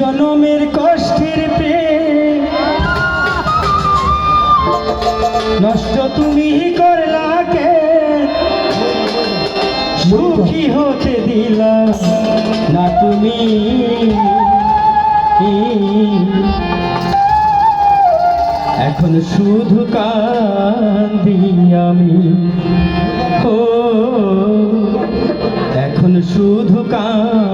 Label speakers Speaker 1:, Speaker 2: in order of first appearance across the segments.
Speaker 1: জনমের কষ্টের নষ্ট তুমি করলা কে সুখী হতে দিলা না তুমি। এখন শুধু কান্দি আমি। ও, এখন শুধু কান্দি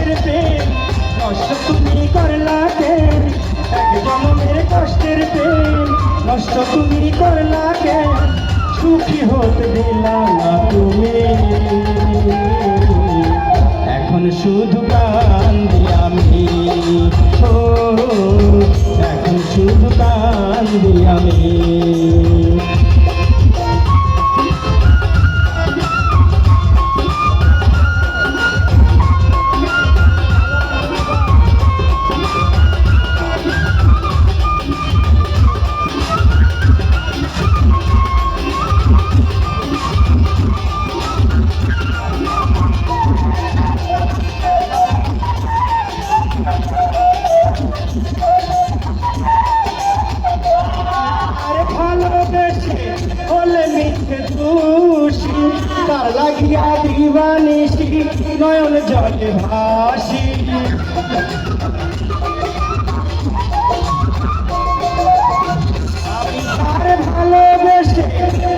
Speaker 1: কষ্টের প্রেম, নষ্ট তুমি করলা কে এক জনমের কষ্টের প্রেম, নষ্ট তুমি করলা কে সুখী হতে দিলা না তুমি। এখন শুধু কান্দি আমি। ও, এখন শুধু কান্দি আমি। লাগিয়া দিবানিসি নয়ন জলে ভাসি। আমি তার ভালোবেসে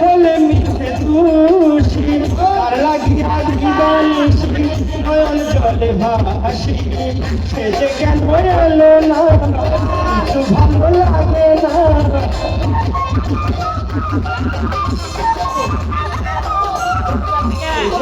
Speaker 1: হলে মিথ্যে দোষী তার লাগিয়া দিবানিসি নয়ন জলে ভাসি। সে যে কেন এলো না, কিছু ভালো লাগে না।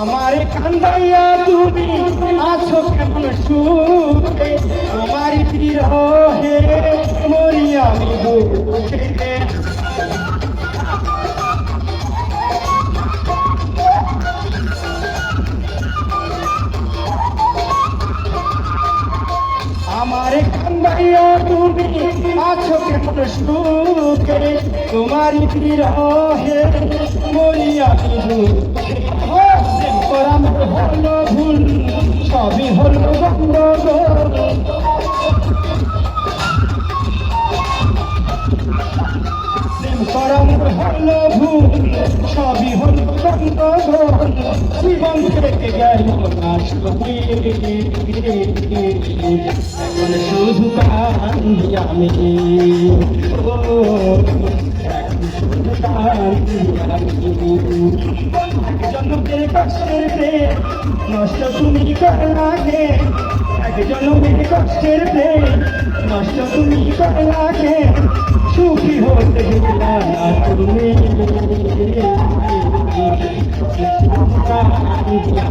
Speaker 1: আমার কান্দাইয়া তুমি আছো কেমন সুখে? তোমার বিরহে মরি আমি দুঃখে। আমার কান্দাইয়া তুমি আছো কেমন সুখে? তোমার বিরহে মরি আমি দুঃখে প্রেম করা আমার হলো ভুল সবই হলো গন্ডগোল এখন শুধু কান্দি আমি জন্মের কষ্টের প্রেম নষ্ট তুমি করলা কে এক জন্মের কষ্টের প্রেম নষ্ট তুমি করলা কে সুখী হতে তুমি Oh,